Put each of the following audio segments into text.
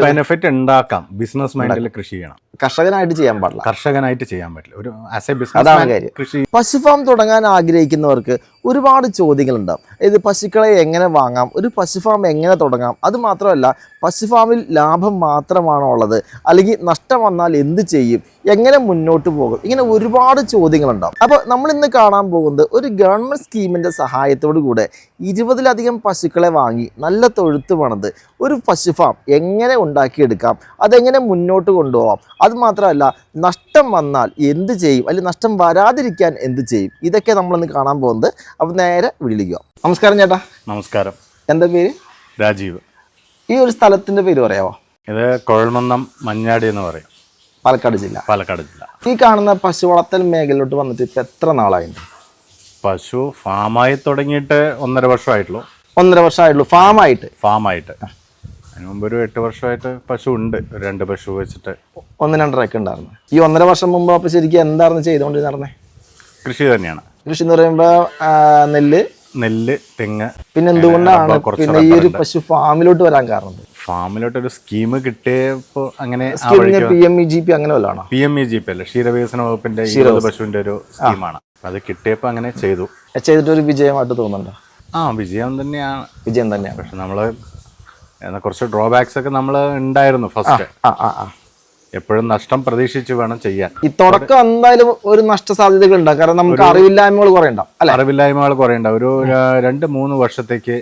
Benefit ഉണ്ടാക്കാം. Business മൈൻഡിൽ കൃഷി ചെയ്യണം. കർഷകനായിട്ട് ചെയ്യാൻ പാടില്ല. കർഷകനായിട്ട് ചെയ്യാൻ പറ്റില്ല. ഒരു ആസ് എ അതാണ് കാര്യം. കൃഷി പശു ഫാം തുടങ്ങാൻ ആഗ്രഹിക്കുന്നവർക്ക് ഒരുപാട് ചോദ്യങ്ങളുണ്ടാവും ഇത് പശുക്കളെ എങ്ങനെ വാങ്ങാം? ഒരു പശുഫാം എങ്ങനെ തുടങ്ങാം? അത് മാത്രമല്ല പശുഫാമിൽ ലാഭം മാത്രമാണോ ഉള്ളത്? അല്ലെങ്കിൽ നഷ്ടം വന്നാൽ എന്ത് ചെയ്യും? എങ്ങനെ മുന്നോട്ട് പോകും? ഇങ്ങനെ ഒരുപാട് ചോദ്യങ്ങളുണ്ടാവും അപ്പോൾ നമ്മൾ ഇന്ന് കാണാൻ പോകുന്നത് ഒരു ഗവൺമെന്റ് സ്കീമിന്റെ സഹായത്തോടു കൂടെ ഇരുപതിലധികം പശുക്കളെ വാങ്ങി നല്ല തൊഴുത്ത് പണത് ഒരു പശുഫാം എങ്ങനെ ഉണ്ടാക്കിയെടുക്കാം? അതെങ്ങനെ മുന്നോട്ട് കൊണ്ടുപോകാം അത് മാത്രമല്ല നഷ്ടം വന്നാൽ എന്ത് ചെയ്യും? അല്ലെങ്കിൽ നഷ്ടം വരാതിരിക്കാൻ എന്ത് ചെയ്യും? ഇതൊക്കെ നമ്മളിന്ന് കാണാൻ പോകുന്നത്. അപ്പം നേരെ വിളിക്കുക. നമസ്കാരം ചേട്ടാ. നമസ്കാരം. എന്താ പേര്? രാജീവ്. ഈ ഒരു സ്ഥലത്തിന്റെ പേര് പറയാമോ ഇത് കുഴൽമന്നം മഞ്ഞാടി എന്ന് പറയും. പാലക്കാട് ജില്ല. പാലക്കാട് ജില്ല. ഈ കാണുന്ന പശു വളർത്തൽ മേഖലയിലോട്ട് വന്നിട്ട് ഇപ്പം എത്ര നാളായിട്ടുണ്ട് പശു ഫാമായി തുടങ്ങിയിട്ട് ഒന്നര വർഷമായിട്ടുള്ളൂ. ഒന്നര വർഷമായിട്ടുള്ളൂ. ഫാമായിട്ട് ഫാമായിട്ട് അതിന് മുമ്പ് ഒരു എട്ട് വർഷമായിട്ട് പശു ഉണ്ട്. ഒരു രണ്ട് പശു വെച്ചിട്ട്. ഒന്ന് രണ്ടരയൊക്കെ ഉണ്ടായിരുന്നു. ഈ ഒന്നര വർഷം മുമ്പ് അപ്പോൾ ശരിക്കും എന്തായിരുന്നു ചെയ്തുകൊണ്ടിരുന്നത് കൃഷി തന്നെയാണ്. കൃഷി എന്ന് പറയുമ്പോൾ നെല്ല്? നെല്ല് തെങ്ങ് പിന്നെ എന്തുകൊണ്ടാണ് പിന്നെ ഈ ഒരു പശു ഫാമിലോട്ട് വരാൻ കാരണം? ഫാമിലോട്ട് ഒരു സ്കീം കിട്ടിയപ്പോൾ അങ്ങനെ P M E G P അങ്ങനെ വല്ലതാണോ? P M E G P അല്ല? ക്ഷീരവികസന വകുപ്പിന്റെ പശുവിന്റെ ഒരു സ്കീമാണ്. അത് കിട്ടിയപ്പോ അങ്ങനെ ചെയ്തു. ചെയ്തിട്ട് ഒരു വിജയമായിട്ട് തോന്നുന്നുണ്ടോ? ആ വിജയം തന്നെയാണ്. വിജയം തന്നെയാണ്. പക്ഷെ നമ്മൾ എന്നാ കുറച്ച് ഡ്രോബാക്സ് ഒക്കെ നമ്മൾ ഉണ്ടായിരുന്നു ഫസ്റ്റ് എപ്പോഴും നഷ്ടം പ്രതീക്ഷിച്ച് വേണം ചെയ്യാൻ. ഈ തുടക്കം എന്തായാലും ഒരു നഷ്ട സാധ്യതകൾ കാരണം നമുക്ക് അറിവില്ലായ്മകൾ കുറെ ഉണ്ടാവും അറിവില്ലായ്മകൾ കുറേ ഉണ്ടാവും ഒരു രണ്ട് മൂന്ന് വർഷത്തേക്ക്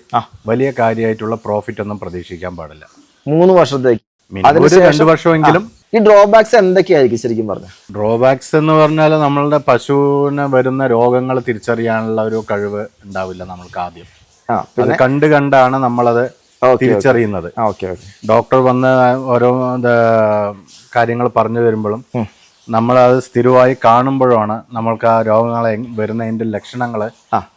വലിയ കാര്യമായിട്ടുള്ള പ്രോഫിറ്റ് ഒന്നും പ്രതീക്ഷിക്കാൻ പാടില്ല. മൂന്ന് വർഷത്തേക്ക്. രണ്ട് വർഷമെങ്കിലും ഈ ഡ്രോബാക്സ് എന്തൊക്കെയായിരിക്കും ശരിക്കും പറഞ്ഞു? ഡ്രോബാക്സ് എന്ന് പറഞ്ഞാൽ നമ്മളുടെ പശുവിന് വരുന്ന രോഗങ്ങൾ തിരിച്ചറിയാനുള്ള ഒരു കഴിവ് ഉണ്ടാവില്ല നമ്മൾക്ക് ആദ്യം. അത് കണ്ട് കണ്ടാണ് നമ്മളത് തിരിച്ചറിയുന്നത്. ഡോക്ടർ വന്ന് ഓരോ കാര്യങ്ങൾ പറഞ്ഞു തരുമ്പോഴും അത് സ്ഥിരമായി കാണുമ്പോഴാണ് നമ്മൾക്ക് ആ രോഗങ്ങളെ വരുന്നതിന്റെ ലക്ഷണങ്ങൾ.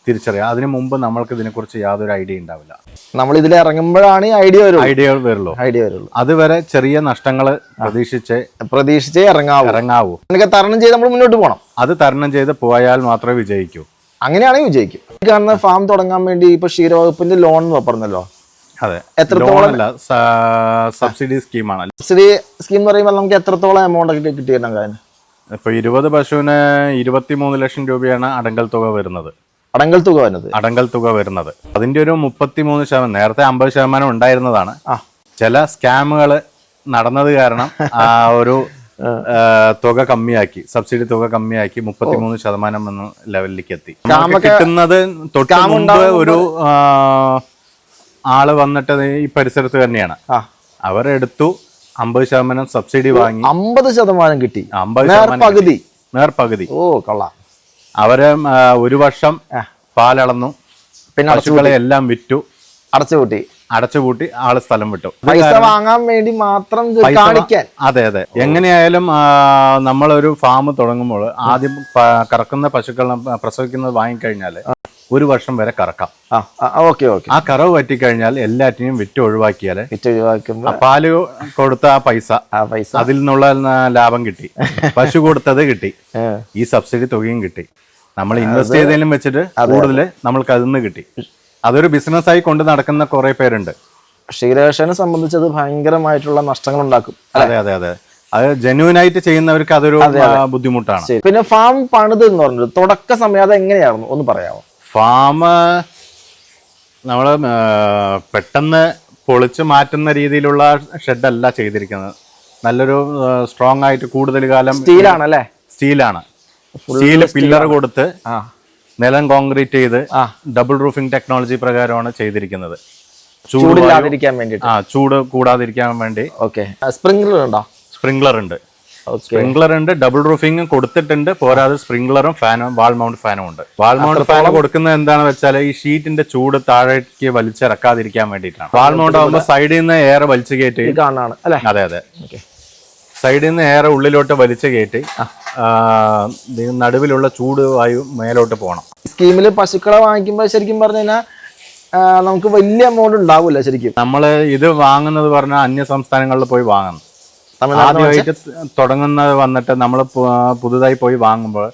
തിരിച്ചറിയാം അതിനു മുമ്പ് നമ്മൾക്ക് ഇതിനെക്കുറിച്ച് യാതൊരു ഐഡിയ ഉണ്ടാവില്ല. നമ്മൾ ഇതിൽ ഇറങ്ങുമ്പോഴാണ് ഐഡിയ വരും ഐഡിയ വരുള്ളൂ. ഐഡിയ വരുള്ളൂ. അതുവരെ ചെറിയ നഷ്ടങ്ങൾ പ്രതീക്ഷിച്ച് പ്രതീക്ഷിച്ചേ ഇറങ്ങാവൂ. ഇറങ്ങാവൂ. തരണം ചെയ്ത് നമ്മൾ മുന്നോട്ട് പോകണം. അത് തരണം ചെയ്ത് പോയാൽ മാത്രമേ വിജയിക്കൂ. അങ്ങനെയാണെങ്കിൽ വിജയിക്കും. ഈ കാണുന്ന ഫാം തുടങ്ങാൻ വേണ്ടി ഇപ്പൊ ക്ഷീരവകുപ്പിന്റെ ലോൺ പറഞ്ഞല്ലോ. അതെ. എത്രത്തോളം- സബ്സിഡി സ്കീമാണ്. സബ്സിഡി സ്കീം എന്ന് പറയുമ്പോൾ നമുക്ക് എത്രത്തോളം എമൗണ്ട് ഒക്കെ കിട്ടിയിട്ടുണ്ടാകും അതിന് ഇപ്പൊ ഇരുപത് പശുവിന് ഇരുപത്തിമൂന്ന് ലക്ഷം രൂപയാണ് അടങ്കൽ തുക വരുന്നത്. അടങ്കൽ തുക വരുന്നത്. അടങ്കൽ തുക വരുന്നത്. അതിന്റെ ഒരു മുപ്പത്തിമൂന്ന് ശതമാനം നേരത്തെ അമ്പത് ശതമാനം ഉണ്ടായിരുന്നതാണ്. ചില സ്കാമുകൾ നടന്നത് കാരണം ആ ഒരു തുക കമ്മിയാക്കി സബ്സിഡി തുക കമ്മിയാക്കി മുപ്പത്തിമൂന്ന് ശതമാനം എന്ന ലെവലിലേക്ക് എത്തി. കിട്ടുന്നത് തൊട്ട് ഒരു ആൾ വന്നിട്ട് ഈ പരിസരത്ത് തന്നെയാണ്. അവരെടുത്തു അമ്പത് ശതമാനം സബ്സിഡി വാങ്ങി. അമ്പത് ശതമാനം കിട്ടി. അമ്പത് പകുതി ഓ കൊള്ളാം. അവർ ഒരു വർഷം. പാലളന്നു. പിന്നെ പശുക്കളെ എല്ലാം വിറ്റു. അടച്ചുപൂട്ടി അടച്ചുപൂട്ടി ആൾ സ്ഥലം വിട്ടു. പൈസ വാങ്ങാൻ വേണ്ടി മാത്രം കാണിക്കാൻ. അതെ അതെ. എങ്ങനെയായാലും നമ്മളൊരു ഫാം തുടങ്ങുമ്പോൾ ആദ്യം കറക്കുന്ന പശുക്കളെ പ്രസവിക്കുന്നത് വാങ്ങിക്കഴിഞ്ഞാൽ ഒരു വർഷം വരെ കറക്കാം. ആ ഓക്കെ ഓക്കെ. ആ കറവ് പറ്റിക്കഴിഞ്ഞാൽ എല്ലാറ്റിനെയും വിറ്റ് ഒഴിവാക്കിയാലേ വിറ്റ് ഒഴിവാക്കുമ്പോ ആ പാൽ കൊടുത്ത ആ പൈസ ആ പൈസ. അതിൽ നിന്നുള്ള ലാഭം കിട്ടി. പശു കൊടുത്തത് കിട്ടി. ഈ സബ്സിഡി തുകയും കിട്ടി. നമ്മൾ ഇൻവെസ്റ്റ് ചെയ്തതിലും വെച്ചിട്ട് കൂടുതൽ നമ്മൾക്ക് അതിൽ നിന്ന് കിട്ടി. അതൊരു ബിസിനസ് ആയി കൊണ്ട് നടക്കുന്ന കുറെ പേരുണ്ട്. ക്ഷീരകർഷകനെ സംബന്ധിച്ച് അത് ഭയങ്കരമായിട്ടുള്ള നഷ്ടങ്ങൾ ഉണ്ടാക്കും അതെ അതെ അതെ. അത് ജെന്യൂൻ ആയിട്ട് ചെയ്യുന്നവർക്ക് അതൊരു ബുദ്ധിമുട്ടാണ്. പിന്നെ ഫാം പണിത് എന്ന് പറഞ്ഞത് തുടക്ക സമയം അത് എങ്ങനെയായിരുന്നു ഒന്ന് പറയാമോ? ഫാം നമ്മൾ പെട്ടെന്ന് പൊളിച്ച് മാറ്റുന്ന രീതിയിലുള്ള ഷെഡല്ല ചെയ്തിരിക്കുന്നത്. നല്ലൊരു സ്ട്രോങ് ആയിട്ട് കൂടുതൽ കാലം സ്റ്റീലാണ്. അല്ലേ സ്റ്റീലാണ് സ്റ്റീൽ പില്ലർ കൊടുത്ത് നിലം കോൺക്രീറ്റ് ചെയ്ത് ആ. ഡബിൾ റൂഫിംഗ് ടെക്നോളജി പ്രകാരമാണ് ചെയ്തിരിക്കുന്നത്. ചൂട് ചൂടില്ലാതിരിക്കാൻ വേണ്ടി ആ ചൂട് കൂടാതിരിക്കാൻ വേണ്ടി. ഓക്കെ സ്പ്രിംഗ്ലർ ഉണ്ടോ? സ്പ്രിംഗ്ലർ ഉണ്ട്. സ്പ്രിംഗ്ലർ ഉണ്ട് ഡബിൾ റൂഫിംഗ് കൊടുത്തിട്ടുണ്ട്. പോരാതെ സ്പ്രിംഗ്ലറും ഫാനും വാൾ മൗണ്ട് ഫാനും ഉണ്ട്. വാൾ മൗണ്ട് ഫാൻ കൊടുക്കുന്നത് എന്താണെന്ന് വെച്ചാൽ ഈ ഷീറ്റിന്റെ ചൂട് താഴേക്ക് വലിച്ചിറക്കാതിരിക്കാൻ വേണ്ടിയിട്ടാണ്. വാൾ മൗണ്ട് ആകുമ്പോൾ സൈഡിൽ നിന്ന് എയർ വലിച്ചു കയറ്റി അതെ അതെ. സൈഡിൽ നിന്ന് എയർ ഉള്ളിലോട്ട് വലിച്ചു കയറ്റി നടുവിലുള്ള ചൂട് വായു മേലോട്ട് പോകണം സ്കീമിൽ പശുക്കളെ വാങ്ങിക്കുമ്പോൾ ശരിക്കും പറഞ്ഞു കഴിഞ്ഞാൽ നമുക്ക് വലിയ എമൗണ്ട് ഉണ്ടാവില്ല ശരിക്കും. നമ്മൾ ഇത് വാങ്ങുന്നത് പറഞ്ഞാൽ അന്യ സംസ്ഥാനങ്ങളിൽ പോയി വാങ്ങണം ആദ്യമായിട്ട് തുടങ്ങുന്ന വന്നിട്ട് നമ്മൾ പുതുതായി പോയി വാങ്ങുമ്പോൾ.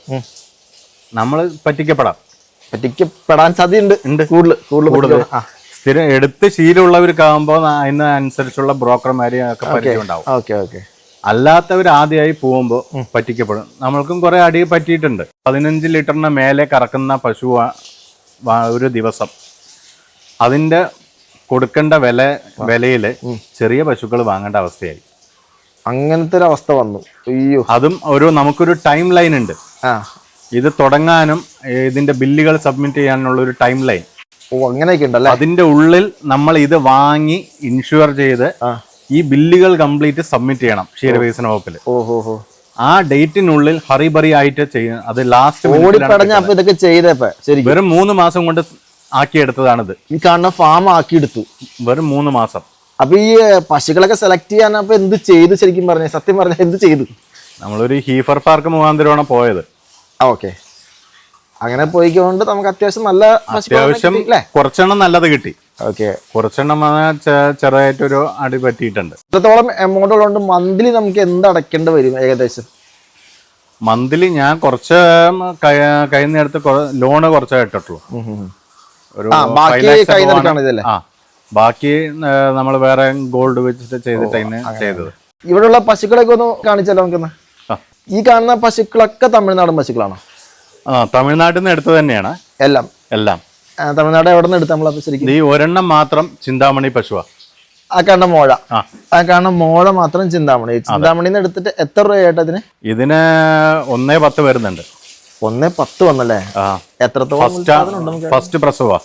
നമ്മൾ പറ്റിക്കപ്പെടാം. പറ്റിക്കപ്പെടാൻ സാധ്യതയുണ്ട്. ഉണ്ട്. കൂടുതൽ കൂടുതൽ കൂടുതൽ. സ്ഥിരം എടുത്ത് ശീലമുള്ളവർക്കാകുമ്പോൾ അതിന് അനുസരിച്ചുള്ള ബ്രോക്കർമാരെയും ഒക്കെ പരിചയം ഉണ്ടാവും ഓക്കെ ഓക്കെ. അല്ലാത്തവർ ആദ്യമായി പോകുമ്പോൾ പറ്റിക്കപ്പെടും. നമ്മൾക്കും കുറെ അടി പറ്റിയിട്ടുണ്ട്. പതിനഞ്ച് ലിറ്ററിന് മേലെ കറക്കുന്ന പശു ഒരു ദിവസം. അതിന്റെ കൊടുക്കേണ്ട വില വിലയിൽ ചെറിയ പശുക്കൾ വാങ്ങേണ്ട അവസ്ഥയായി. അങ്ങനത്തെ ഒരു അവസ്ഥ വന്നു. അയ്യോ. അതും ഒരു നമുക്കൊരു ടൈം ലൈൻ ഉണ്ട്. ആ. ഇത് തുടങ്ങാനും ഇതിന്റെ ബില്ലുകൾ സബ്മിറ്റ് ചെയ്യാനുള്ള ഒരു ടൈം ലൈൻ ഓ അങ്ങനെയൊക്കെ ഉണ്ടല്ലേ? അതിന്റെ ഉള്ളിൽ നമ്മൾ ഇത് വാങ്ങി ഇൻഷുർ ചെയ്ത് ആ. ഈ ബില്ലുകൾ കംപ്ലീറ്റ് സബ്മിറ്റ് ചെയ്യണം ക്ഷീരവികസന വകുപ്പിൽ ഓഹോ ഹോ ഹോ. ആ ഡേറ്റിനുള്ളിൽ ഹറിബറി ആയിട്ട് ചെയ്യുന്നത് അത് ലാസ്റ്റ് ഓടിപ്പടഞ്ഞ അപ്പൊ ഇതൊക്കെ ചെയ്തപ്പോ ശരി വെറും മൂന്ന് മാസം കൊണ്ട് ആക്കിയെടുത്തതാണിത്. ഈ കാണുന്ന ഫാം ആക്കിയെടുത്തു. വെറും മൂന്ന് മാസം. അപ്പൊ ഈ പശുക്കളൊക്കെ സെലക്ട് ചെയ്യാൻ അപ്പൊ എന്ത് ചെയ്തു ശരിക്കും പറഞ്ഞു? സത്യം പറഞ്ഞ എന്ത് ചെയ്തു? നമ്മളൊരു ഹീഫർ പാർക്ക് മുഖാന്തരമാണ് പോയത്. ഓക്കെ. അങ്ങനെ പോയിക്കൊണ്ട് നമുക്ക് അത്യാവശ്യം നല്ല അത്യാവശ്യം കുറച്ചെണ്ണം നല്ലത് കിട്ടി. ഓക്കെ. കുറച്ചെണ്ണം ചെറുതായിട്ടൊരു അടി പറ്റിയിട്ടുണ്ട്. ഇത്രത്തോളം എമൗണ്ട് ഉള്ളതുകൊണ്ട് മന്ത്ലി നമുക്ക് എന്ത് അടയ്ക്കേണ്ടി വരും ഏകദേശം? മന്ത്ലി ഞാൻ കുറച്ച് കൈ- നേരത്തെ ലോണ് കുറച്ചേ ഇട്ടിട്ടുള്ളൂ. ഒരു ആ, ബാക്കി നമ്മൾ വേറെ ഗോൾഡ് വെച്ചിട്ട് ചെയ്തിട്ടാണ് ചെയ്തത്. ഇവിടെയുള്ള പശുക്കളൊക്കെ ഒന്ന് കാണിച്ചല്ലോ നമുക്കൊന്ന്? ഈ കാണുന്ന പശുക്കളൊക്കെ തമിഴ്നാടൻ പശുക്കളാണോ? ആ തമിഴ്നാട്ടിൽ നിന്ന് എടുത്തത് തന്നെയാണ്. എല്ലാം? എല്ലാം. തമിഴ്നാട് എവിടെ നിന്ന് എടുത്ത നമ്മളെ ശരിക്കും? ഈ ഒരെണ്ണം മാത്രം ചിന്താമണി പശുവാ. ആ കാണുന്ന മോഴ. ആ. കാണുന്ന മോഴ മാത്രം ചിന്താമണി. ചിന്താമണിന്ന് എടുത്തിട്ട് എത്ര രൂപയായിട്ട് അതിന് ഇതിന് ഒന്നേ പത്ത് വരുന്നുണ്ട്. ഒന്നേ പത്ത് വന്നല്ലേ? എത്രത്തോളം ഫസ്റ്റ് പ്രസവാ.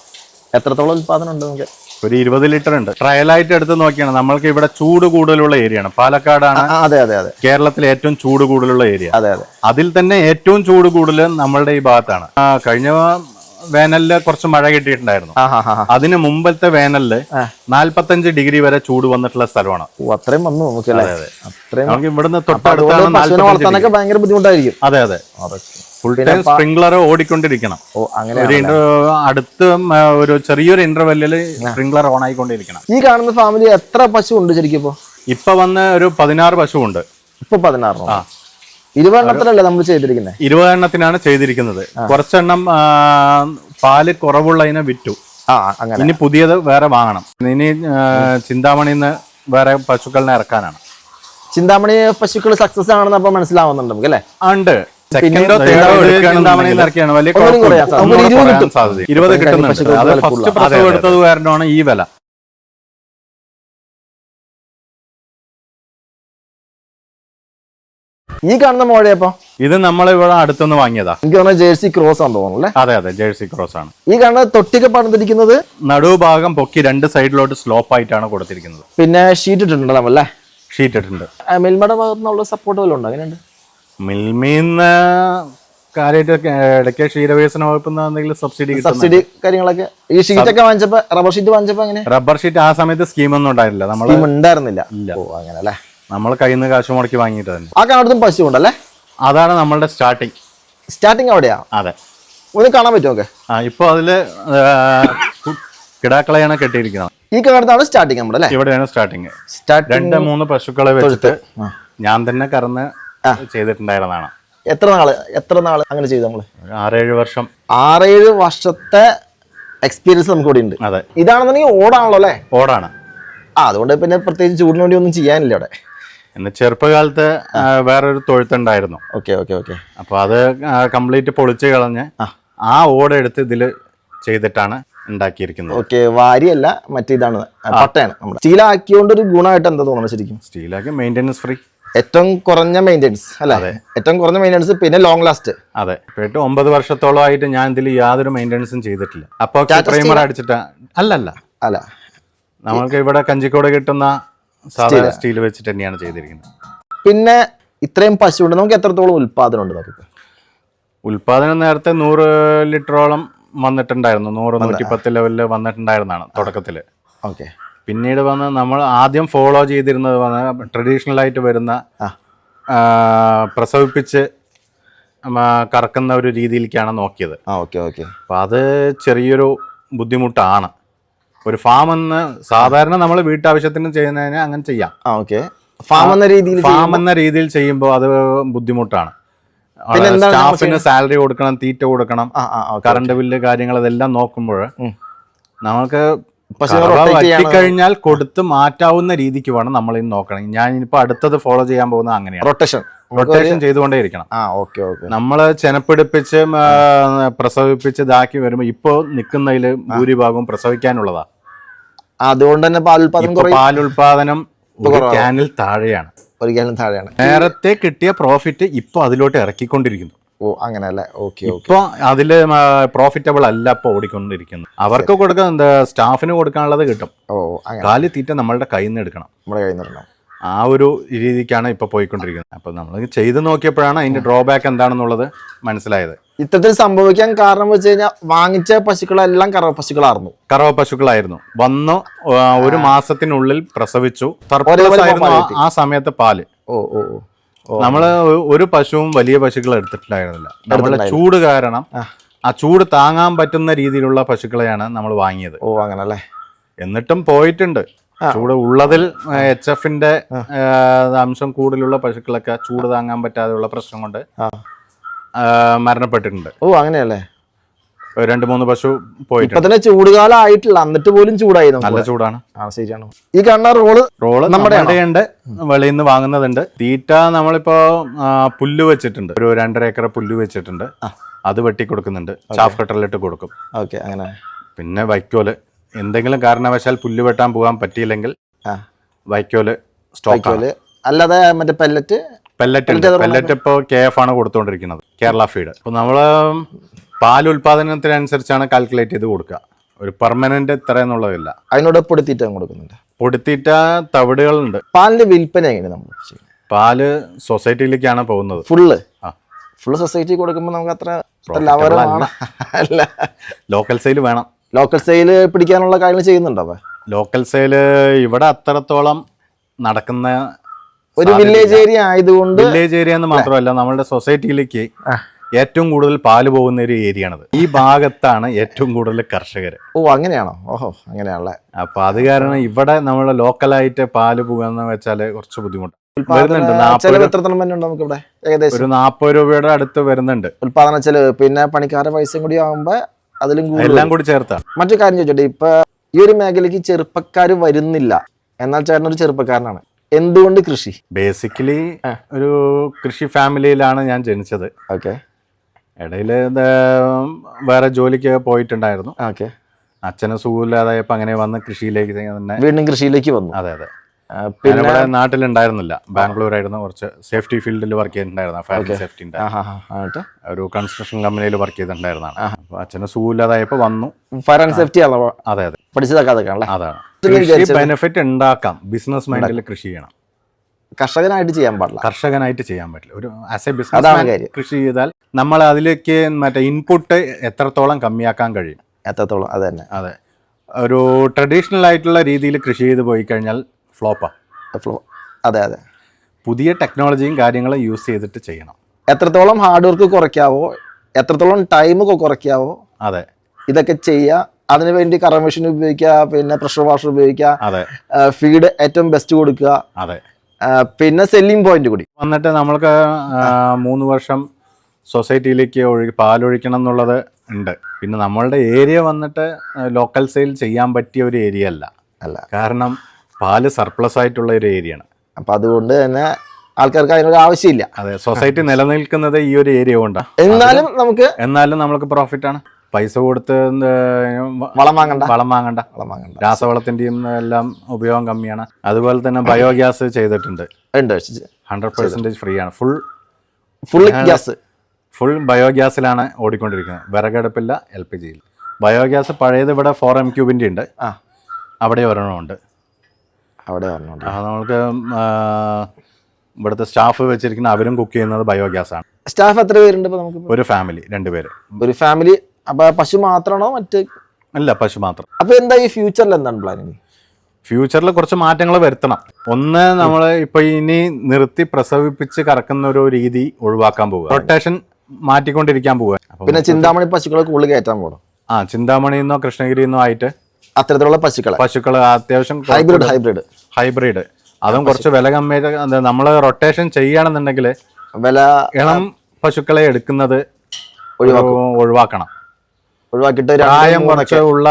എത്രത്തോളം ഉൽപാദനം ഉണ്ട് നമുക്ക്? ഒരു ഇരുപത് ലിറ്റർ ഉണ്ട്. ട്രയലായിട്ട് എടുത്ത് നോക്കിയാണ്. നമ്മൾക്ക് ഇവിടെ ചൂട് കൂടുതലുള്ള ഏരിയ ആണ്. പാലക്കാടാണ് അതെ അതെ അതെ. കേരളത്തിലെ ഏറ്റവും ചൂട് കൂടുതലുള്ള ഏരിയ അതെ അതെ. അതിൽ തന്നെ ഏറ്റവും ചൂട് കൂടുതൽ നമ്മളുടെ ഈ ഭാഗത്താണ്. കഴിഞ്ഞ വേനലിൽ കുറച്ച് മഴ കിട്ടിയിട്ടുണ്ടായിരുന്നു. അതിന് മുമ്പത്തെ വേനലിൽ നാല്പത്തഞ്ച് ഡിഗ്രി വരെ ചൂട് വന്നിട്ടുള്ള സ്ഥലമാണ്. അത്രയും വന്നു നമുക്ക് ഇവിടുന്ന് തൊട്ടടുത്താണ് ഭയങ്കര ബുദ്ധിമുട്ടായിരിക്കും. അതെ അതെ. ഫുൾ ടൈം സ്പ്രിംഗ്ലർ ഓടിക്കൊണ്ടിരിക്കണം. ഓ അങ്ങനെ ഒരു അടുത്ത് ഒരു ചെറിയൊരു ഇന്റർവെല്ലിൽ സ്പ്രിംഗ്ലർ ഓൺ ആയിക്കൊണ്ടിരിക്കണം. ഈ കാണുന്ന ഫാമിലി എത്ര പശു ഉണ്ട് ശരിക്കും ഇപ്പൊ? ഇപ്പൊ വന്ന് ഒരു പതിനാറ് പശു ഉണ്ട് ഇപ്പൊ പതിനാറോ ആ ഇരുപതെണ്ണത്തിലല്ലേ നമ്മൾ ചെയ്തിരിക്കുന്നത് ഇരുപതെണ്ണത്തിനാണ് ചെയ്തിരിക്കുന്നത്. കുറച്ചെണ്ണം പാൽ കുറവുള്ളതിനെ വിറ്റു. ഇനി പുതിയത് വേറെ വാങ്ങണം. ഇനി ചിന്താമണി ചിന്താമണിന്ന് വേറെ പശുക്കളിനെ ഇറക്കാനാണ്. ചിന്താമണി പശുക്കൾ സക്സസ് ആണെന്ന് അപ്പൊ മനസ്സിലാവുന്നുണ്ട് നമുക്ക് അല്ലേ ഉണ്ട് സെക്കൻഡോ തേർഡോ ഇറക്കിയാണ്. വലിയ ഇരുപത് കിട്ടുന്നുണ്ട് അത് ഫസ്റ്റ് പ്രസവം എടുത്തത് കാരണമാണ് ഈ വില. ഈ കാണുന്ന മോഴയപ്പോ ഇത് നമ്മൾ ഇവിടെ അടുത്തുനിന്ന് വാങ്ങിയതാ. എനിക്ക് തോന്നുന്നത് ജേഴ്സി ക്രോസ് ആണെന്ന് തോന്നുന്നു അല്ലേ? അതെ അതെ ജേഴ്സി ക്രോസ് ആണ്. ഈ കാണുന്ന തൊട്ടിക്ക് പണിതിരിക്കുന്നത്? നടുഭാഗം പൊക്കി രണ്ട് സൈഡിലോട്ട് സ്ലോപ്പ് ആയിട്ടാണ് കൊടുത്തിരിക്കുന്നത്. പിന്നെ ഷീറ്റ് ഇട്ടിട്ടുണ്ട് നമ്മളല്ലേ ഷീറ്റ് ഇട്ടിട്ടുണ്ട്. മിൽമയുടെ ഭാഗത്തു നിന്നുള്ള സപ്പോർട്ട് വല്ലതും ഉണ്ടോ? അങ്ങനെയുണ്ട് മിൽമീന്ന് കാര്യമായിട്ട് ഇടയ്ക്ക് ക്ഷീരവികസന വകുപ്പിൽ നിന്ന് എന്തെങ്കിലും സബ്സിഡി സബ്സിഡി കാര്യങ്ങളൊക്കെ. ഈ ഷീറ്റ് ഒക്കെ വാങ്ങിച്ചപ്പോ റബ്ബർ ഷീറ്റ് വാങ്ങിച്ചപ്പോ അങ്ങനെ റബ്ബർ ഷീറ്റ് ആ സമയത്ത് സ്കീമൊന്നും ഉണ്ടായില്ല നമ്മൾ ഉണ്ടായിരുന്നില്ല. ഇല്ല. ഓ അങ്ങനെ അല്ലേ? നമ്മൾ കയ്യിൽ നിന്ന് കാശ് മുടക്കി വാങ്ങിയിട്ട് തന്നെ. ആ കാണുന്നതും പശു ഉണ്ടല്ലേ? അതാണ് നമ്മളുടെ സ്റ്റാർട്ടിങ് സ്റ്റാർട്ടിങ് അവിടെയാ? അതെ. ഒന്ന് കാണാൻ പറ്റുമോ ഒക്കെ? ആ ഇപ്പോൾ അതിൽ കിടാക്കളയാണ് കെട്ടിയിരിക്കുന്നത്. ഈ കാണുന്നതാണ് സ്റ്റാർട്ടിങ് നമ്മുടെ അല്ലേ? ഇവിടെയാണ് സ്റ്റാർട്ടിങ് രണ്ട് മൂന്ന് പശുക്കളെ വെച്ചിട്ട് ഞാൻ തന്നെ കറന്ന്. ചെയ്തിട്ടുണ്ടായിരുന്നതാണ്. എത്ര നാൾ എത്ര നാൾ അങ്ങനെ ചെയ്തു നമ്മൾ? ആറേഴ് വർഷം. ആറേഴ് വർഷത്തെ എക്സ്പീരിയൻസ് നമുക്ക് ഇവിടെ ഉണ്ട്. അതെ. ഇതാണെന്നുണ്ടെങ്കിൽ ഓടാണല്ലോ അല്ലേ? ഓടാണ്. ആ അതുകൊണ്ട് പിന്നെ പ്രത്യേകിച്ച് ചൂടിന് വേണ്ടി ഒന്നും ചെയ്യാനില്ല അവിടെ. എന്റെ ചെറുപ്പകാലത്ത് വേറൊരു തൊഴുത്തുണ്ടായിരുന്നു. Okay okay okay. അപ്പോൾ അത് കംപ്ലീറ്റ് പൊളിച്ച് കളഞ്ഞ് ആ. ഓട് എടുത്ത് ഇതിൽ ചെയ്തിട്ടാണ് ഉണ്ടാക്കിയിരിക്കുന്നത്. ഓക്കെ വാരിയല്ല മറ്റേതാണ് പട്ടയാണ് നമ്മുടെ. സ്റ്റീലാക്കിയോണ്ട് ഒരു ഗുണമായിട്ട് എന്താ തോന്നുന്നത് ശരിക്കും? സ്റ്റീലാക്കി മെയിന്റെനൻസ് ഫ്രീ. ഏറ്റവും കുറഞ്ഞ മെയിന്റെനൻസ് അല്ലേ? ഏറ്റവും കുറഞ്ഞ മെയിന്റെനൻസ് പിന്നെ ലോങ് ലാസ്റ്റ്. അതെ. എട്ട് ഒമ്പത് വർഷത്തോളമായിട്ട് ഞാൻ ഇതിൽ യാതൊരു മെയിന്റെനൻസും ചെയ്തിട്ടില്ല. അപ്പോൾ പ്രൈമർ അല്ല അല്ലല്ല. അല്ല. നമ്മൾക്ക് ഇവിടെ കഞ്ചിക്കോട് കിട്ടുന്ന സാധാരണ സ്റ്റീൽ വെച്ചിട്ട് തന്നെയാണ് ചെയ്തിരിക്കുന്നത്. പിന്നെ ഇത്രയും പശു ഉണ്ട് നമുക്ക് എത്രത്തോളം ഉൽപാദനം ഉണ്ട് നമുക്ക് ഉൽപാദനം നേരത്തെ നൂറ് ലിറ്ററോളം വന്നിട്ടുണ്ടായിരുന്നു. നൂറ് നൂറ്റി പത്ത് ലെവലിൽ വന്നിട്ടുണ്ടായിരുന്നാണ് തുടക്കത്തിൽ ഓക്കെ. പിന്നീട് വന്ന് നമ്മൾ ആദ്യം ഫോളോ ചെയ്തിരുന്നത് വന്ന് ട്രഡീഷണൽ ആയിട്ട് വരുന്ന പ്രസവിപ്പിച്ച് കറക്കുന്ന ഒരു രീതിയിലേക്കാണ് നോക്കിയത്. ആ ഓക്കെ ഓക്കെ. അപ്പം അത് ചെറിയൊരു ബുദ്ധിമുട്ടാണ്. ഒരു ഫാം എന്ന് സാധാരണ നമ്മൾ വീട്ടാവശ്യത്തിന് ചെയ്യുന്നതിന് അങ്ങനെ ചെയ്യാം. ആ ഓക്കെ ഫാം എന്ന രീതിയിൽ ഫാം എന്ന രീതിയിൽ ചെയ്യുമ്പോൾ അത് ബുദ്ധിമുട്ടാണ്. സ്റ്റാഫിന് സാലറി കൊടുക്കണം തീറ്റ കൊടുക്കണം കറണ്ട് ബില്ല് കാര്യങ്ങൾ ഇതെല്ലാം നോക്കുമ്പോൾ നമുക്ക് കഴിഞ്ഞാൽ കൊടുത്ത് മാറ്റാവുന്ന രീതിക്ക് വേണം നമ്മൾ ഇന്ന് നോക്കണം. ഞാൻ ഇനിയിപ്പോ അടുത്തത് ഫോളോ ചെയ്യാൻ പോകുന്നത് അങ്ങനെയാണ്. റൊട്ടേഷൻ റൊട്ടേഷൻ ചെയ്തുകൊണ്ടേ ഇരിക്കണം ആ ഓക്കെ ഓക്കെ. നമ്മൾ ചെനപ്പിടിപ്പിച്ച് പ്രസവിപ്പിച്ച് ഇതാക്കി വരുമ്പോ ഇപ്പോ നിൽക്കുന്നതിൽ ഭൂരിഭാഗവും പ്രസവിക്കാനുള്ളതാ. അതുകൊണ്ട് തന്നെ പാലുൽപാദനം ഇപ്പൊ ക്യാനിൽ താഴെയാണ്. ഒരു ക്യാനിൽ താഴെയാണ്. നേരത്തെ കിട്ടിയ പ്രോഫിറ്റ് ഇപ്പൊ അതിലോട്ട് ഇറക്കിക്കൊണ്ടിരിക്കുന്നു. ഓ അങ്ങനെ അല്ലേ ഓക്കെ. ഇപ്പൊ അതിൽ പ്രോഫിറ്റബിൾ അല്ല ഇപ്പൊ ഓടിക്കൊണ്ടിരിക്കുന്നത്. അവർക്ക് കൊടുക്കാൻ എന്താ സ്റ്റാഫിന് കൊടുക്കാനുള്ളത് കിട്ടും. ഓ കാലി തീറ്റ നമ്മളുടെ കയ്യിൽ നിന്ന് എടുക്കണം. നമ്മുടെ കയ്യിൽ നിന്നിട്ടുണ്ടാവും ആ ഒരു രീതിക്കാണ് ഇപ്പൊ പോയിക്കൊണ്ടിരിക്കുന്നത്. അപ്പൊ നമ്മൾ ചെയ്ത് നോക്കിയപ്പോഴാണ് അതിന്റെ ഡ്രോബാക്ക് എന്താണെന്നുള്ളത് മനസ്സിലായത്. ഇത്തരത്തിൽ സംഭവിക്കാൻ കാരണം വെച്ച് കഴിഞ്ഞാൽ വാങ്ങിച്ച പശുക്കളെല്ലാം കറവ പശുക്കളായിരുന്നു. കറവ പശുക്കളായിരുന്നു. വന്നു ഒരു മാസത്തിനുള്ളിൽ പ്രസവിച്ചു. ആ- സമയത്ത് പാൽ. ഓ ഓ നമ്മൾ ഒരു പശുവും വലിയ പശുക്കൾ എടുത്തിട്ടുണ്ടായിരുന്നില്ല. നമ്മളെ ചൂട് കാരണം ആ. ചൂട് താങ്ങാൻ പറ്റുന്ന രീതിയിലുള്ള പശുക്കളെയാണ് നമ്മൾ വാങ്ങിയത്. ഓ അങ്ങനെ അല്ലേ? എന്നിട്ടും പോയിട്ടുണ്ട്. ചൂട് ഉള്ളതിൽ എച്ച് എഫിന്റെ അംശം കൂടുതലുള്ള പശുക്കളൊക്കെ ചൂട് താങ്ങാൻ പറ്റാതെയുള്ള പ്രശ്നം കൊണ്ട് മരണപ്പെട്ടിട്ടുണ്ട്. ഓ അങ്ങനെയല്ലേ? രണ്ട് മൂന്ന് പശു ഇപ്പൊ പോയിട്ടുണ്ട്. തന്നെ ചൂടുകാലം ആയിട്ടില്ല എന്നിട്ട് പോലും ചൂടായി നല്ല ചൂടാണ്. ആ ശരിയാണ്. ഈ കാണുന്ന റോൾ റോൾ നമ്മുടെ നമ്മുടെ ഉണ്ട് വെളിയിൽ നിന്ന് വാങ്ങുന്നതുണ്ട്. തീറ്റ നമ്മളിപ്പോ പുല്ല് വെച്ചിട്ടുണ്ട്. ഒരു രണ്ടര ഏക്കർ പുല്ല് വെച്ചിട്ടുണ്ട്. അത് വെട്ടി കൊടുക്കുന്നുണ്ട്. ചാഫ് കട്ടറിലിട്ട് കൊടുക്കും. ഓക്കെ അങ്ങനെ. പിന്നെ വൈക്കോൽ. എന്തെങ്കിലും കാരണവശാൽ പുല്ല് വെട്ടാൻ പോകാൻ പറ്റിയില്ലെങ്കിൽ വൈക്കോൽ സ്റ്റോക്കോൽ അല്ലാതെ മറ്റേ പെല്ലറ്റ് പെല്ലറ്റ് ഉണ്ട്. പെല്ലറ്റ് ഇപ്പോൾ കെ എഫ് ആണ് കൊടുത്തുകൊണ്ടിരിക്കുന്നത് കേരള ഫീഡ് അപ്പോൾ നമ്മൾ പാൽ ഉൽപാദനത്തിനനുസരിച്ചാണ് കാൽക്കുലേറ്റ് ചെയ്ത് കൊടുക്കുക. ഒരു പെർമനന്റ് ഇത്ര എന്നുള്ളതില്ല. അതിനോട് പൊടിത്തീറ്റ കൊടുക്കുന്നുണ്ട്. പൊടിത്തീറ്റ തവിടുകളുണ്ട്. പാലിന്റെ വിൽപ്പന എങ്ങനെ നമ്മൾ പാൽ സൊസൈറ്റിയിലേക്കാണ് പോകുന്നത്. ഫുള്ള്. ഫുള്ള് സൊസൈറ്റി കൊടുക്കുമ്പോൾ നമുക്ക് അത്ര ലാഭകരമാണ്. ലോക്കൽ സെയിൽ വേണം. ലോക്കൽ സെയിൽ പിടിക്കാനുള്ള കാര്യങ്ങൾ ചെയ്യുന്നുണ്ടോ ലോക്കൽ സെയിൽ ഇവിടെ അത്രത്തോളം നടക്കുന്ന ഒരു വില്ലേജ് ഏരിയ ആയതുകൊണ്ട് വില്ലേജ് ഏരിയ എന്ന് മാത്രമല്ല നമ്മുടെ സൊസൈറ്റിയിലേക്ക് ഏറ്റവും കൂടുതൽ പാൽ പോകുന്ന ഒരു ഏരിയ ആണത്. ഈ ഭാഗത്താണ് ഏറ്റവും കൂടുതൽ കർഷകർ ഓ അങ്ങനെയാണോ? ഓഹോ അങ്ങനെയാണല്ലേ. അപ്പൊ അത് കാരണം ഇവിടെ നമ്മൾ ലോക്കലായിട്ട് പാൽ പോകുന്ന വെച്ചാൽ കുറച്ച് ബുദ്ധിമുട്ട്. വരുന്നുണ്ട്. നാപ്പത് ഒരു നാൽപ്പത് രൂപയുടെ അടുത്ത് വരുന്നുണ്ട്. ഉൽപാദന ചെലവ്. പിന്നെ പണിക്കാരുടെ പൈസയും കൂടി ആകുമ്പോ അതിലും എല്ലാം കൂടി ചേർത്താണ് മറ്റു കാര്യം ചോദിച്ചോട്ടെ ഇപ്പൊ ഈ ഒരു മേഖലയ്ക്ക് ചെറുപ്പക്കാർ വരുന്നില്ല. എന്നാൽ ചേട്ടൻ ഒരു ചെറുപ്പക്കാരനാണ്. എന്തുകൊണ്ട് കൃഷി? ബേസിക്കലി ഒരു കൃഷി ഫാമിലിയിലാണ് ഞാൻ ജനിച്ചത്. ഓക്കെ. ഇടയിൽ വേറെ ജോലിക്ക് പോയിട്ടുണ്ടായിരുന്നു. ഓക്കെ. അച്ഛന് സുഖമില്ലാതായപ്പോൾ അങ്ങനെ വന്ന് കൃഷിയിലേക്ക് തന്നെ വീണ്ടും കൃഷിയിലേക്ക് വന്നു. അതെ അതെ. പിന്നെ നമ്മുടെ നാട്ടിലുണ്ടായിരുന്നില്ല. ബാംഗ്ലൂർ ആയിരുന്നു കുറച്ച് സേഫ്റ്റി ഫീൽഡിൽ വർക്ക് ചെയ്തിട്ടുണ്ടായിരുന്നു ഫയർ സേഫ്റ്റിന്റെ ഒരു കൺസ്ട്രക്ഷൻ കമ്പനിയിൽ വർക്ക് ചെയ്തിട്ടുണ്ടായിരുന്നാണ് അപ്പൊ അച്ഛന് സുഖമില്ലാതായപ്പോൾ വന്നു. ഫയർ സേഫ്റ്റി അതെ അതെ. പഠിച്ചതൊക്കെ അതാണ്. കൃഷി ബെനിഫിറ്റ് ഉണ്ടാക്കാം. ബിസിനസ് മൈൻഡിൽ കൃഷി ചെയ്യണം. കർഷകനായിട്ട് ചെയ്യാൻ പാടില്ല. കർഷകനായിട്ട് ചെയ്യാൻ പറ്റില്ല. ഒരു ആസ് എ ബിസിനസ് കൃഷി ചെയ്താൽ നമ്മൾ അതിലേക്ക് മറ്റേ ഇൻപുട്ട് എത്രത്തോളം കമ്മിയാക്കാൻ കഴിയും. എത്രത്തോളം? അത് തന്നെ. അതെ. ഒരു ട്രഡീഷണൽ ആയിട്ടുള്ള രീതിയിൽ കൃഷി ചെയ്ത് പോയി കഴിഞ്ഞാൽ ഫ്ലോപ്പാ. ഫ്ലോ അതെ അതെ. പുതിയ ടെക്നോളജിയും കാര്യങ്ങളും യൂസ് ചെയ്തിട്ട് ചെയ്യണം. എത്രത്തോളം ഹാർഡ് വർക്ക് കുറയ്ക്കാവോ എത്രത്തോളം ടൈം കുറയ്ക്കാവോ അതെ. ഇതൊക്കെ ചെയ്യുക അതിനു വേണ്ടി കറ മെഷീൻ ഉപയോഗിക്കുക പിന്നെ പ്രഷർ വാഷർ ഉപയോഗിക്കുക അതെ. ഫീഡ് ഏറ്റവും ബെസ്റ്റ് കൊടുക്കുക അതെ. പിന്നെ സെല്ലിംഗ് പോയിന്റ് കൂടി. വന്നിട്ട് നമ്മൾക്ക് മൂന്ന് വർഷം സൊസൈറ്റിയിലേക്ക് ഒഴുകി പാലൊഴിക്കണം എന്നുള്ളത് ഉണ്ട്. പിന്നെ നമ്മളുടെ ഏരിയ വന്നിട്ട് ലോക്കൽ സെയിൽ ചെയ്യാൻ പറ്റിയ ഒരു ഏരിയ അല്ല. അല്ല. കാരണം പാൽ സർപ്ലസ് ആയിട്ടുള്ള ഒരു ഏരിയ ആണ് അപ്പൊ അതുകൊണ്ട് തന്നെ ആൾക്കാർക്ക് അതിനൊരു ആവശ്യമില്ല. അതെ സൊസൈറ്റി നിലനിൽക്കുന്നത് ഈ ഒരു ഏരിയ കൊണ്ടാണ് എന്നാലും നമുക്ക് എന്നാലും നമ്മൾക്ക് പ്രോഫിറ്റ് ആണ്. പൈസ കൊടുത്ത് വളം വാങ്ങണ്ട. വളം വാങ്ങണ്ട. വളം വാങ്ങണ്ട. രാസവളത്തിന്റെയും എല്ലാം ഉപയോഗം കമ്മിയാണ്. അതുപോലെ തന്നെ ബയോഗ്യാസ് ചെയ്തിട്ടുണ്ട്. ഉണ്ട്. ഹൺഡ്രഡ് പെർസെന്റേജ് ഫ്രീ ആണ്. ഫുൾ ഫുൾ ഗ്യാസ് ഫുൾ ബയോഗ്യാസിലാണ് ഓടിക്കൊണ്ടിരിക്കുന്നത്. വിറകടുപ്പില്ല എൽ പി ജിയിൽ ബയോഗ്യാസ് പഴയത് ഇവിടെ ഫോർ എം ക്യൂബിന്റെ ഉണ്ട്. അവിടെ ഒരെണ്ണമുണ്ട് അവിടെ പറഞ്ഞോണ്ട് നമ്മൾക്ക് ഇവിടുത്തെ സ്റ്റാഫ് വെച്ചിരിക്കുന്ന അവരും കുക്ക് ചെയ്യുന്നത് ബയോഗ്യാസ് ആണ്. സ്റ്റാഫ് എത്ര പേരുണ്ട് ഇപ്പൊ നമുക്ക്? ഒരു ഫാമിലി രണ്ടുപേര് ഒരു ഫാമിലി അപ്പൊ പശു മാത്രമാണോ മറ്റ്? അല്ല പശു മാത്രം. അപ്പൊ എന്താ ഈ ഫ്യൂച്ചറിൽ എന്താണ് പ്ലാനിങ് ഫ്യൂച്ചറിൽ കുറച്ച് മാറ്റങ്ങൾ വരുത്തണം. ഒന്ന് നമ്മൾ ഇപ്പൊ ഇനി നിർത്തി പ്രസവിപ്പിച്ച് കറക്കുന്ന ഒരു രീതി ഒഴിവാക്കാൻ പോകുക റൊട്ടേഷൻ മാറ്റിക്കൊണ്ടിരിക്കാൻ പോവുക. അപ്പം പിന്നെ ചിന്താമണി പശുക്കളെ കൂടുതൽ കയറ്റാൻ പോകണം ആ ചിന്താമണിന്നോ കൃഷ്ണഗിരിന്നോ ആയിട്ട് അത്തരത്തിലുള്ള പശുക്കളെ. പശുക്കൾ അത്യാവശ്യം ഹൈബ്രിഡ് ഹൈബ്രിഡ് ഹൈബ്രിഡ് അതും കുറച്ച് വില കമ്മിയായിട്ട് നമ്മൾ റൊട്ടേഷൻ ചെയ്യുകയാണെന്നുണ്ടെങ്കിൽ വില ഇളം പശുക്കളെ എടുക്കുന്നത് ഒഴിവാക്കണം. ഒഴിവാക്കിയിട്ട് പ്രായം കുറച്ച് ഉള്ള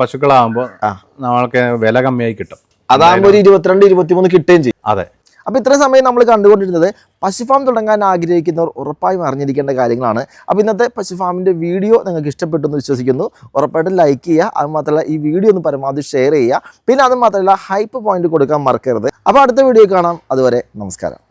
പശുക്കളാകുമ്പോൾ നമ്മൾക്ക് വില കമ്മിയായി കിട്ടും. അതാകുമ്പോൾ ഒരു ഇരുപത്തിരണ്ട് ഇരുപത്തിമൂന്ന് കിട്ടുകയും ചെയ്യും. അതെ. അപ്പോൾ ഇത്രയും സമയം നമ്മൾ കണ്ടുകൊണ്ടിരുന്നത് പശുഫാം തുടങ്ങാൻ ആഗ്രഹിക്കുന്നവർ ഉറപ്പായും അറിഞ്ഞിരിക്കേണ്ട കാര്യങ്ങളാണ്. അപ്പോൾ ഇന്നത്തെ പശുഫാമിന്റെ വീഡിയോ നിങ്ങൾക്ക് ഇഷ്ടപ്പെട്ടു എന്ന് വിശ്വസിക്കുന്നു. ഉറപ്പായിട്ടും ലൈക്ക് ചെയ്യുക. അത് മാത്രമല്ല ഈ വീഡിയോ ഒന്ന് പരമാവധി ഷെയർ ചെയ്യുക. പിന്നെ അത് മാത്രമല്ല ഹൈപ്പ് പോയിന്റ് കൊടുക്കാൻ മറക്കരുത്. അപ്പോൾ അടുത്ത വീഡിയോ കാണാം. അതുവരെ നമസ്കാരം.